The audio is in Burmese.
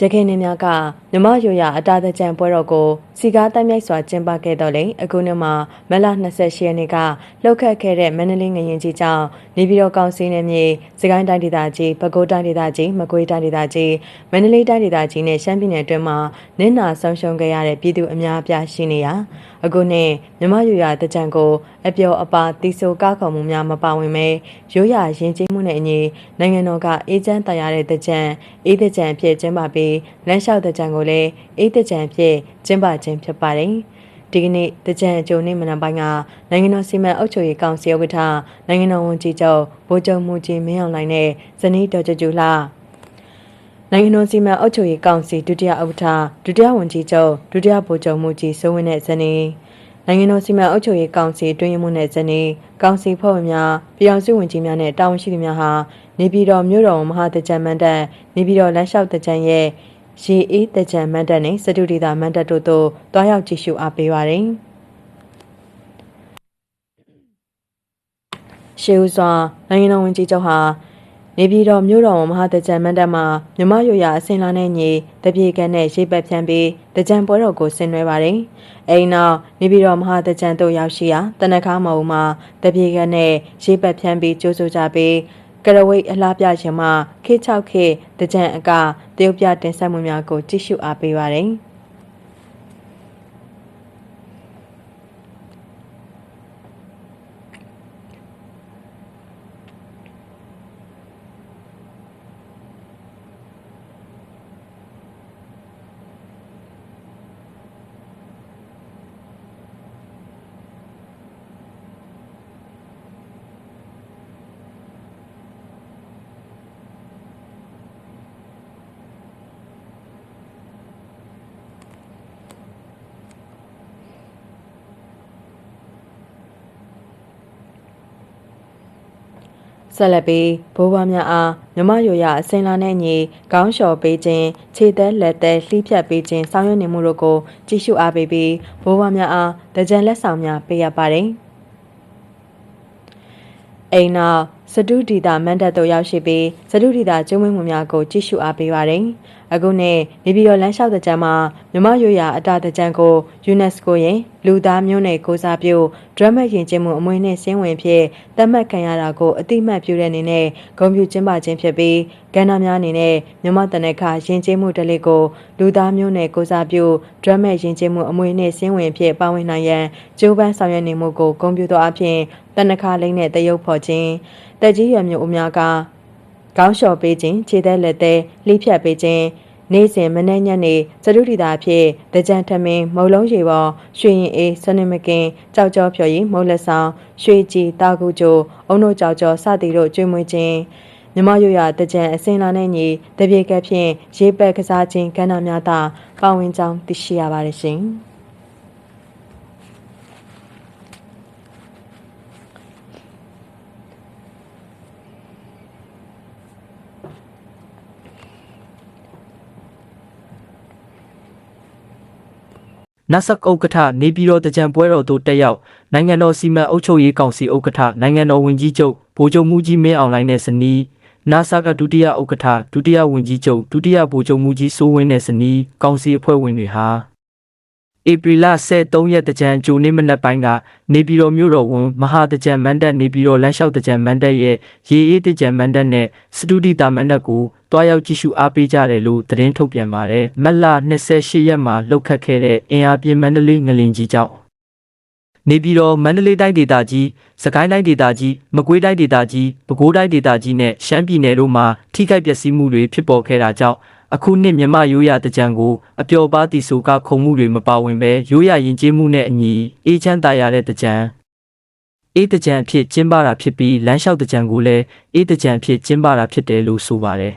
ရခိုင်နေများကမြမရိုရအတာတကြံပွဲတော်ကို စီကားတိုက်မြိုက်စွာကျင်းပခဲ့တော်လေအခုနှစ်မှာမလ28ရက်နေ့ကလှုပ်ခတ်ခဲ့တဲ့မန္တလေးငရင်ကြီးကြောင့်နေပြည်တော်ကောင်စီနယ်မြေစကိုင်းတိုင်းဒေသကြီးပဲခူးတိုင်းဒေသကြီးမကွေးတိုင်းဒေသကြီးမန္တလေးတိုင်းဒေသကြီးနဲ့ရှမ်းပြည်နယ်အတွင်းမှာနစ်နာဆုံးရှုံးခဲ့ရတဲ့ပြည်သူအများအပြားရှိနေရာအခုနှစ်မြမရိုရတကြံကိုအပျော်အပါတီဆိုကားခေါ်မှုများမပါဝင်ပဲရိုးရာရင်ကျေးမှုနဲ့အညီနိုင်ငံတော်ကအေးချမ်းတရားတဲ့တကြံအေးတကြံအဖြစ်ကျင်းပပြီးလမ်းလျှောက်တကြံကိုလည်းအေးတကြံအဖြစ်ကျင်းပခြင်းဖြစ်ပါတယ်။ဒီကနေ့တကြံအကျုံနေ့မနက်ပိုင်းကနိုင်ငံတော်စီမံအုပ်ချုပ်ရေးကောင်စီဥက္ကဋ္ဌနိုင်ငံတော်ဝန်ကြီးချုပ်ဗိုလ်ချုပ်မှုကြီးမင်းအောင်လှိုင်နဲ့ဇနီးတော်ကျကျူလာနိုင်ငံတော်စီမံအုပ်ချုပ်ရေးကောင်စီဒုတိယဥက္ကဋ္ဌဒုတိယဝန်ကြီးချုပ်ဒုတိယဗိုလ်ချုပ်မှုကြီးစိုးဝင်းနဲ့ဇနီးနိုင်ငံတော်စီမံအုပ်ချုပ်ရေးကောင်စီတွင်းရမှုနဲ့ဇနီးကောင်စီဖွဲ့ဝင်များပြည်အောင်စုဝင်ကြီးများနဲ့တာဝန်ရှိသူများဟာနေပြည်တော်မြို့တော်မဟာတကြံမန္တန်နေပြည်တော်လမ်းလျှောက်တကြံရဲ့ ရေအေးတကြံမန္တန်နဲ့စတုဒီတာမန္တန်တို့သို့တွားရောက်ကြည့်ရှုအားပေးပါတယ်။ရှေးဦးစွာနိုင်ငံတော်ဝန်ကြီးချုပ်ဟာနေပြည်တော်မြို့တော်မဟာတကြံမန္တန်မှာမြမရိုရအစင်လာနဲ့ညီတပြေကန်နဲ့ရေးပတ်ဖြန်းပြီးတကြံပွဲတော်ကိုဆင်နွှဲပါတယ်။အဲဒီနောက်နေပြည်တော်မဟာတကြံတို့ရောက်ရှိရာတနခါမအုံမှာတပြေကန်နဲ့ရေးပတ်ဖြန်းပြီးကြိုးဆိုကြပြီး ကရဝိတ်အလားပြရှင်မှခေ6ခေတကြံအကတရုတ်ပြတင်ဆက်မှုများကိုကြည့်ရှုအားပေးပါတယ်။ ဆက်လက်ပြီးဘိုးဘွားများအားမြမရိုရအစင်လာနဲ့ညီခေါင်းလျှော်ပေးခြင်းခြေသက်လက်သက်လှိဖြတ်ပေးခြင်းဆောင်ရွက်နေမှုတို့ကိုကြည့်ရှုအားပေးပြီးဘိုးဘွားများအားတကြံလက်ဆောင်များပေးရပါတယ်။အိမ်နောက် စတုဒီတာမန္တတ်တို့ရောက်ရှိပြီးစတုဒီတာကျုံးမွေးမှုများကိုကြည့်ရှုအားပေးပါတယ်။အခုနှစ်နေပြည်တော်လမ်းလျှောက်တကြံမှာမြမရိုရအတာတကြံကို UNESCO ရဲ့လူသားမျိုးနွယ်ကိုစားပြုဒရမတ်ယဉ်ကျေးမှုအမွေနဲ့စင်းဝင်ဖြင့်သတ်မှတ်ခံရတာကိုအတိမတ်ပြုတဲ့အနေနဲ့ဂုဏ်ပြုကျင်းပခြင်းဖြစ်ပြီးကဏ္ဍများအနေနဲ့မြမတနခယဉ်ကျေးမှုတလေးကိုလူသားမျိုးနွယ်ကိုစားပြုဒရမတ်ယဉ်ကျေးမှုအမွေနဲ့စင်းဝင်ဖြင့်ပါဝင်နိုင်ရန်ကြိုးပမ်းဆောင်ရွက်နေမှုကိုဂုဏ်ပြုသောအဖြစ်တနခလိမ့်နဲ့တရုပ်ဖော်ခြင်းတက်ကြီးရွယ်မျိုးအများကကောင်းလျှော်ပေးခြင်းခြေသက်လက်သက်လှိဖြတ်ပေးခြင်းနေ့စဉ်မနေ့ညနေစတုဒီတာဖြင့်တကြံထမင်းမုံလုံးရေပေါ်ရွှေရင်အေးဆွနမကင်ကြောက်ကြောဖြော်ရီမုံလက်ဆောင်ရွှေကြည်တာကူကျိုအုံတို့ကြောက်ကြောစသည်တို့ကျွေးမွေးခြင်းမြမရွရတကြံအစင်လာနဲ့ညီတပြေကပ်ဖြင့်ရေးပက်ကစားခြင်းကဏ္ဍများသာပါဝင်ကြောင်းသိရှိရပါတယ်ရှင်။ နတ်ဆက်ဥက္ကဋ္ဌနေပြည်တော်တကြံပွဲတော်သို့တက်ရောက်နိုင်ငံတော်စီမံအုပ်ချုပ်ရေးကောင်စီဥက္ကဋ္ဌနိုင်ငံတော်ဝန်ကြီးချုပ်ဗိုလ်ချုပ်မှုကြီးမင်းအောင်လှိုင်နဲ့ဇနီးနာဆာကဒုတိယဥက္ကဋ္ဌဒုတိယဝန်ကြီးချုပ်ဒုတိယဗိုလ်ချုပ်မှုကြီးစိုးဝင်းနဲ့ဇနီးကောင်စီအဖွဲ့ဝင်တွေဟာ ဧပြီလ23ရက်တကြံဂျိုနေ့မနက်ပိုင်းကနေပြည်တော်မြို့တော်ဝန်မဟာတကြံမန္တက်နေပြည်တော်လမ်းလျှောက်တကြံမန္တက်ရဲ့ရေအေးတကြံမန္တက်နဲ့စတူဒီတာမန္တက်ကိုတွားရောက်ကြည့်ရှုအားပေးကြတယ်လို့သတင်းထုတ်ပြန်ပါတယ်။မက်လ28ရက်မှာလှုပ်ခတ်ခဲ့တဲ့အင်အားပြင်းမန္တလေးငလင်ကြီးကြောင့်နေပြည်တော်မန္တလေးတိုင်းဒေသကြီးစကိုင်းတိုင်းဒေသကြီးမကွေးတိုင်းဒေသကြီးပဲခူးတိုင်းဒေသကြီးနဲ့ရှမ်းပြည်နယ်တို့မှာထိခိုက်ပျက်စီးမှုတွေဖြစ်ပေါ်ခဲ့တာကြောင့် အခုနှစ်မြမရိုးရတကြံကိုအပျော်ပါးတီဆိုကခုံမှုတွေမပါဝင်ပဲရိုးရရင်ကျေးမှုနဲ့အညီအေးချမ်းသာရတဲ့တကြံအေးတကြံအဖြစ်ကျင်းပတာဖြစ်ပြီးလမ်းလျှောက်တကြံကိုလည်းအေးတကြံအဖြစ်ကျင်းပတာဖြစ်တယ်လို့ဆိုပါတယ်